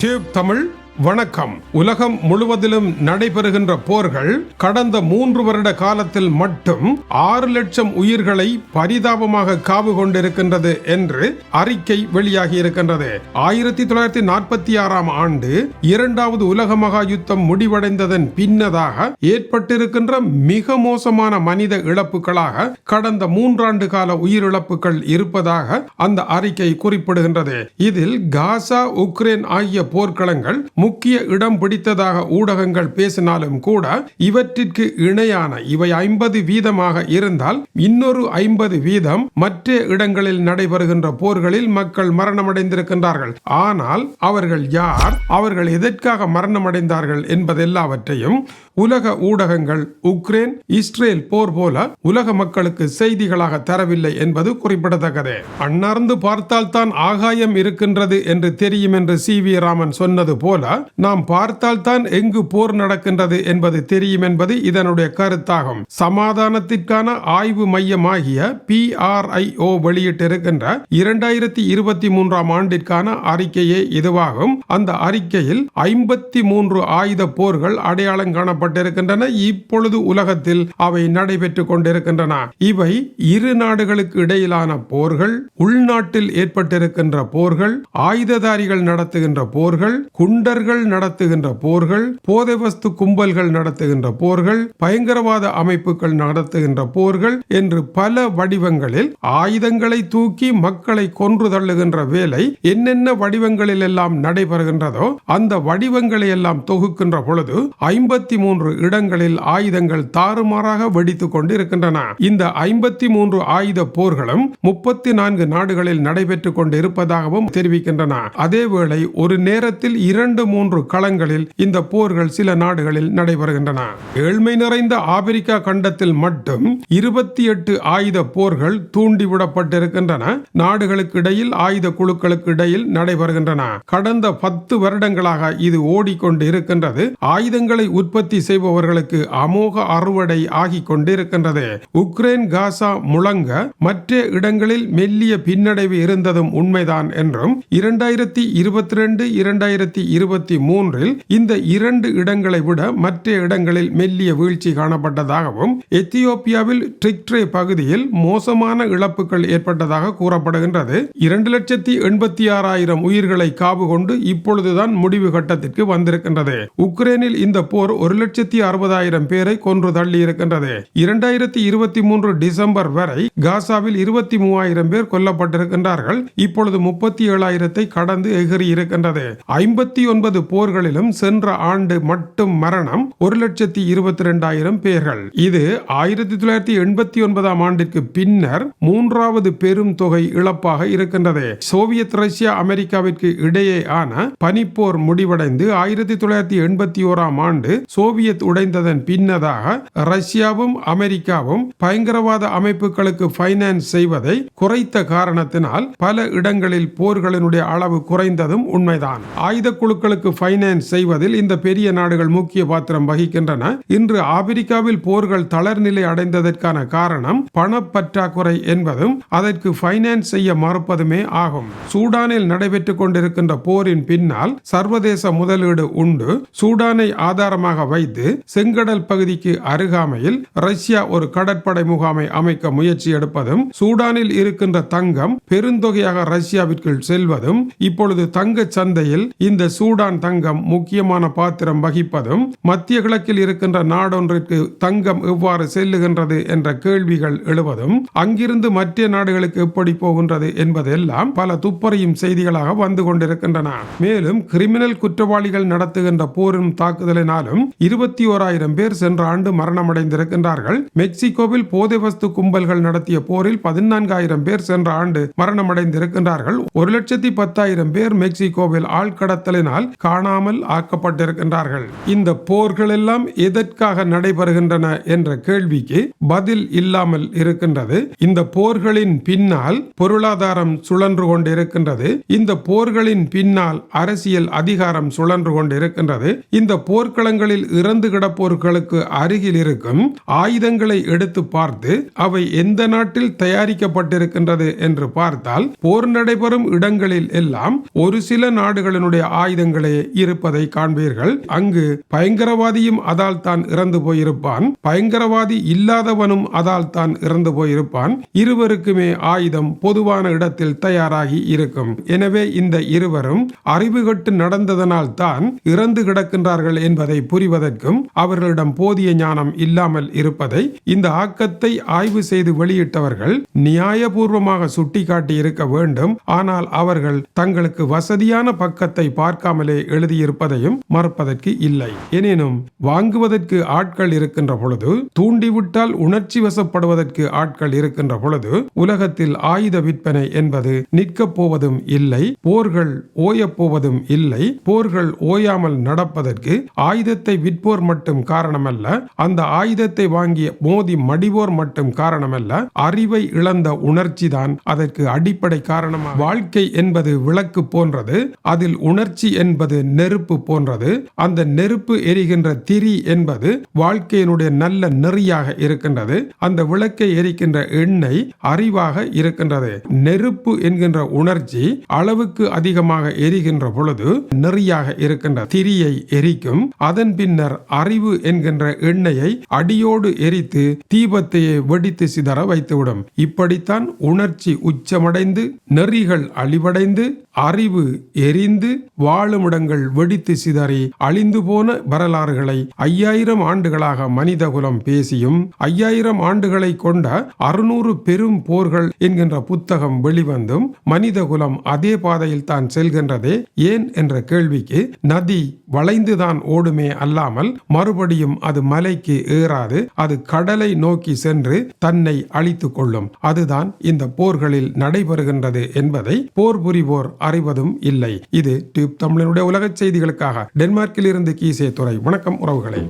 Tube Tamil வணக்கம். உலகம் முழுவதிலும் நடைபெறுகின்ற போர்கள் கடந்த மூன்று வருட காலத்தில் மட்டும் ஆறு லட்சம் உயிர்களை பரிதாபமாக காவு கொண்டிருக்கின்றது என்று அறிக்கை வெளியாகி இருக்கின்றது. ஆயிரத்தி தொள்ளாயிரத்தி நாற்பத்தி ஆறாம் ஆண்டு இரண்டாவது உலக மகா யுத்தம் முடிவடைந்ததன் பின்னதாக ஏற்பட்டிருக்கின்ற மிக மோசமான மனித இழப்புகளாக கடந்த மூன்றாண்டு கால உயிரிழப்புகள் இருப்பதாக அந்த அறிக்கை குறிப்பிடுகின்றது. இதில் காசா உக்ரைன் ஆகிய போர்க்களங்கள் முக்கிய இடம் பிடித்ததாக ஊடகங்கள் பேசினாலும் கூட இவற்றிற்கு இணையான இவை ஐம்பது வீதமாக இருந்தால் இன்னொரு ஐம்பது வீதம் மற்ற இடங்களில் நடைபெறுகின்ற போர்களில் மக்கள் மரணமடைந்திருக்கின்றார்கள். ஆனால் அவர்கள் யார்? அவர்கள் எதற்காக மரணமடைந்தார்கள் என்பதெல்லாவற்றையும் உலக ஊடகங்கள் உக்ரைன் இஸ்ரேல் போர் போல உலக மக்களுக்கு செய்திகளாக தரவில்லை என்பது குறிப்பிடத்தக்கது. அண்ணார்ந்து பார்த்தால்தான் ஆகாயம் இருக்கின்றது என்று தெரியும் என்று சி வி ராமன் சொன்னது போல என்றால் நாம் பார்த்தால்தான் எங்கு போர் நடக்கின்றது என்பது தெரியும் என்பது இதனுடைய கருத்தாகும். சமாதானத்திற்கான ஆய்வு மையமாகிய பி ஓ வெளியிட்டிருக்கின்ற இரண்டாயிரத்தி இருபத்தி மூன்றாம் ஆண்டிற்கான அறிக்கையே இதுவாகும். அந்த அறிக்கையில் ஐம்பத்தி மூன்று ஆயுத போர்கள் அடையாளம் காணப்பட்டிருக்கின்றன. இப்பொழுது உலகத்தில் அவை நடைபெற்றுக் கொண்டிருக்கின்றன. இவை இரு நாடுகளுக்கு இடையிலான போர்கள் உள்நாட்டில் ஏற்பட்டிருக்கின்ற போர்கள் ஆயுததாரிகள் நடத்துகின்ற போர்கள் குண்டர்கள் நடத்துகின்ற போர்கள் போதை வஸ்து கும்பல்கள் நடத்துகின்ற போர்கள் பயங்கரவாத அமைப்புகள் நடத்துகின்ற போர்கள் என்று பல வடிவங்களில் ஆயுதங்களை தூக்கி மக்களை கொன்று தள்ளுகின்ற வேலை என்னென்ன வடிவங்களில் எல்லாம் நடைபெறுகின்றதோ அந்த வடிவங்களை எல்லாம் தொகுக்கின்ற பொழுது ஐம்பத்தி மூன்று இடங்களில் ஆயுதங்கள் தாறுமாறாக வெடித்துக் கொண்டு இருக்கின்றன இந்த ஐம்பத்தி மூன்று ஆயுத போர்களும் முப்பத்தி நான்கு நாடுகளில் நடைபெற்றுக் கொண்டு இருப்பதாகவும் தெரிவிக்கின்றன. அதேவேளை ஒரு நேரத்தில் இரண்டு மூன்று களங்களில் இந்த போர்கள் சில நாடுகளில் நடைபெறுகின்றன. ஏழ்மை நிறைந்த ஆப்பிரிக்கா கண்டத்தில் மட்டும் இருபத்தி எட்டு ஆயுத போர்கள் தூண்டிவிடப்பட்டிருக்கின்றன. நாடுகளுக்கு இடையில் ஆயுத குழுக்களுக்கு இடையில் நடைபெறுகின்றன. கடந்த பத்து வருடங்களாக இது ஓடிக்கொண்டு இருக்கின்றது ஆயுதங்களை உற்பத்தி செய்பவர்களுக்கு அமோக அறுவடை ஆகிக் கொண்டிருக்கின்றது. உக்ரைன் காசா முழங்க மற்ற இடங்களில் மெல்லிய பின்னடைவு இருந்ததும் உண்மைதான் என்றும் இரண்டாயிரத்தி இருபத்தி ரெண்டு இரண்டாயிரத்தி இருபத்தி இருபத்தி மூன்றில் இந்த இரண்டு இடங்களை விட மற்ற இடங்களில் மெல்லிய வீழ்ச்சி காணப்பட்டதாகவும் எத்தியோப்பியாவில் ட்ரிக்ட்ரே பகுதியில் மோசமான இழப்புகள் ஏற்பட்டதாக கூறப்படுகின்றது. இரண்டு லட்சத்தி எண்பத்தி ஆறாயிரம் உயிர்களை காவு கொண்டு இப்பொழுதுதான் முடிவு கட்டத்திற்கு வந்திருக்கின்றது. உக்ரைனில் இந்த போர் ஒரு லட்சத்தி அறுபதாயிரம் பேரை கொன்று தள்ளி இருக்கின்றது இரண்டாயிரத்தி இருபத்தி மூன்று டிசம்பர் வரை காசாவில் இருபத்தி மூவாயிரம் பேர் கொல்லப்பட்டிருக்கின்றார்கள். இப்பொழுது முப்பத்தி ஏழாயிரத்தை கடந்து எகிரி இருக்கின்றது ஐம்பத்தி ஒன்பது போர்களிலும் சென்ற ஆண்டு மட்டும் மரணம் ஒரு லட்சத்தி இருபத்தி ரெண்டாயிரம் பேர்கள். இது ஆயிரத்தி தொள்ளாயிரத்தி எண்பத்தி ஒன்பதாம் ஆண்டிற்கு பின்னர் மூன்றாவது பெரும் தொகை இழப்பாக இருக்கின்றது. சோவியத் ரஷ்யா அமெரிக்காவிற்கு இடையேயான பனிப்போர் முடிவடைந்து ஆயிரத்தி தொள்ளாயிரத்தி எண்பத்தி ஓராம் ஆண்டு சோவியத் உடைந்ததன் பின்னதாக ரஷ்யாவும் அமெரிக்காவும் பயங்கரவாத அமைப்புகளுக்கு பைனான்ஸ் செய்வதை குறைத்த காரணத்தினால் பல இடங்களில் போர்களினுடைய அளவு குறைந்ததும் உண்மைதான். ஆயுத குழுக்களுக்கு பைனான்ஸ் செய்வதில் இந்த பெரிய நாடுகள் முக்கிய பாத்திரம் வகிக்கின்றன. இன்று ஆப்பிரிக்காவில் போர்கள் தளர்நிலை அடைந்ததற்கான காரணம் பணப்பற்றாக்குறை என்பதும் அதற்கு ஃபைனான்ஸ் செய்ய மறுப்பதுமே ஆகும். சூடானில் நடைபெற்றுக் கொண்டிருக்கின்ற போரின் பின்னால் சர்வதேச முதலீடு உண்டு. சூடானை ஆதாரமாக வைத்து செங்கடல் பகுதிக்கு அருகாமையில் ரஷ்யா ஒரு கடற்படை முகாமை அமைக்க முயற்சி எடுப்பதும் சூடானில் இருக்கின்ற தங்கம் பெருந்தொகையாக ரஷ்யாவிற்குள் செல்வதும் இப்பொழுது தங்க சந்தையில் இந்த சூடான் பூட்டான் தங்கம் முக்கியமான பாத்திரம் வகிப்பதும் மத்திய கிழக்கில் இருக்கின்ற நாடொன்றிற்கு தங்கம் எவ்வாறு செல்லுகின்றது என்ற கேள்விகள் எழுவதும் அங்கிருந்து மற்ற நாடுகளுக்கு எப்படி போகின்றது என்பதெல்லாம் பல துப்பறியும் செய்திகளாக வந்து கொண்டிருக்கின்றன. மேலும் கிரிமினல் குற்றவாளிகள் நடத்துகின்ற போரும் தாக்குதலினாலும் இருபத்தி ஓராயிரம் பேர் சென்ற ஆண்டு மரணமடைந்திருக்கின்றார்கள். மெக்சிகோவில் போதை வஸ்து கும்பல்கள் நடத்திய போரில் பதினான்காயிரம் பேர் சென்ற ஆண்டு மரணமடைந்திருக்கின்றார்கள். ஒரு லட்சத்தி பத்தாயிரம் பேர் மெக்சிகோவில் ஆழ்கடத்தலினால் காணாமல் ஆக்கப்பட்டிருக்கின்றார்கள். இந்த போர்கள் எல்லாம் எதற்காக நடைபெறுகின்றன என்ற கேள்விக்கு பதில் இல்லாமல் இருக்கின்றது. இந்த போர்களின் பின்னால் பொருளாதாரம் சுழன்று கொண்டிருக்கின்றது. இந்த போர்களின் பின்னால் அரசியல் அதிகாரம் சுழன்று கொண்டிருக்கின்றது. இந்த போர்க்களங்களில் இறந்து கிடப்போர்களுக்கு அருகில் இருக்கும் ஆயுதங்களை எடுத்து பார்த்து அவை எந்த நாட்டில் தயாரிக்கப்பட்டிருக்கின்றது என்று பார்த்தால் போர் நடைபெறும் இடங்களில் எல்லாம் ஒரு சில நாடுகளினுடைய ஆயுதங்கள் நிலையிலே இருப்பதை காண்பீர்கள். அங்கு பயங்கரவாதியும் அதால் தான் இறந்து போயிருப்பான். பயங்கரவாதி இல்லாதவனும் அதால் தான் இறந்து போயிருப்பான். இருவருக்குமே ஆயுதம் பொதுவான இடத்தில் தயாராகி இருக்கும். எனவே இந்த இருவரும் அறிவு கட்டு நடந்ததனால் தான் இறந்து கிடக்கின்றார்கள் என்பதை புரிவதற்கும் அவர்களிடம் போதிய ஞானம் இல்லாமல் இருப்பதை இந்த ஆக்கத்தை ஆய்வு செய்து வெளியிட்டவர்கள் நியாயபூர்வமாக சுட்டிக்காட்டி இருக்க வேண்டும். ஆனால் அவர்கள் தங்களுக்கு வசதியான பக்கத்தை பார்க்காமலே எழுதியிருப்பதையும் மறுப்பதற்கு இல்லை. எனினும் வாங்குவதற்கு ஆட்கள் இருக்கின்ற பொழுது தூண்டிவிட்டால் உணர்ச்சி வசப்படுவதற்கு ஆட்கள் இருக்கின்ற பொழுது உலகத்தில் ஆயுத விற்பனை என்பது நிற்கப் போவதும் இல்லை போர்கள் ஓயப் போவதும் இல்லை போர்கள் ஓயாமல் நடப்பதற்கு ஆயுதத்தை விற்போர் மட்டும் காரணமல்ல அந்த ஆயுதத்தை வாங்கிய மோதி மடிவோர் மட்டும் காரணமல்ல அறிவை இழந்த உணர்ச்சி தான் அதற்கு அடிப்படை காரணமாக வாழ்க்கை என்பது விளக்கு போன்றது அதில் உணர்ச்சி என்பது நெருப்பு போன்றது. அந்த நெருப்பு எரிகின்ற திரி என்பது வாழ்க்கையினுடைய நல்ல நெறியாக இருக்கின்றது. அந்த விளக்கை எரிக்கின்ற எண்ணெய் அறிவாக இருக்கின்றது. நெருப்பு என்கின்ற உணர்ச்சி அளவுக்கு அதிகமாக எரிகின்ற பொழுது நெறியாக இருக்கின்ற திரியை எரிக்கும். அதன் பின்னர் அறிவு என்கின்ற எண்ணெயை அடியோடு எரித்து தீபத்தையே வெடித்து சிதற வைத்துவிடும். இப்படித்தான் உணர்ச்சி உச்சமடைந்து நெறிகள் அழிவடைந்து அறிவு எரிந்து வாழுமிடங்கள் வெடித்து சிதறி அழிந்து போன வரலாறுகளை ஐயாயிரம் ஆண்டுகளாக மனிதகுலம் பேசியும் ஐயாயிரம் ஆண்டுகளை கொண்ட அறுநூறு பெரும் போர்கள் என்கின்ற புத்தகம் வெளிவந்தும் மனிதகுலம் அதே பாதையில் தான் செல்கின்றதே ஏன் என்ற கேள்விக்கு நதி வளைந்துதான் ஓடுமே அல்லாமல் மறுபடியும் அது மலைக்கு ஏறாது அது கடலை நோக்கி சென்று தன்னை அழித்துக் கொள்ளும். அதுதான் இந்த போர்களில் நடைபெறுகின்றது என்பதை போர் புரிவோர் அறிவதும் இல்லை. இது டியூப் தமிழனுடைய உலகச் செய்திகளுக்காக டென்மார்க்கில் இருந்து கீசே துறை வணக்கம் உறவுகளை.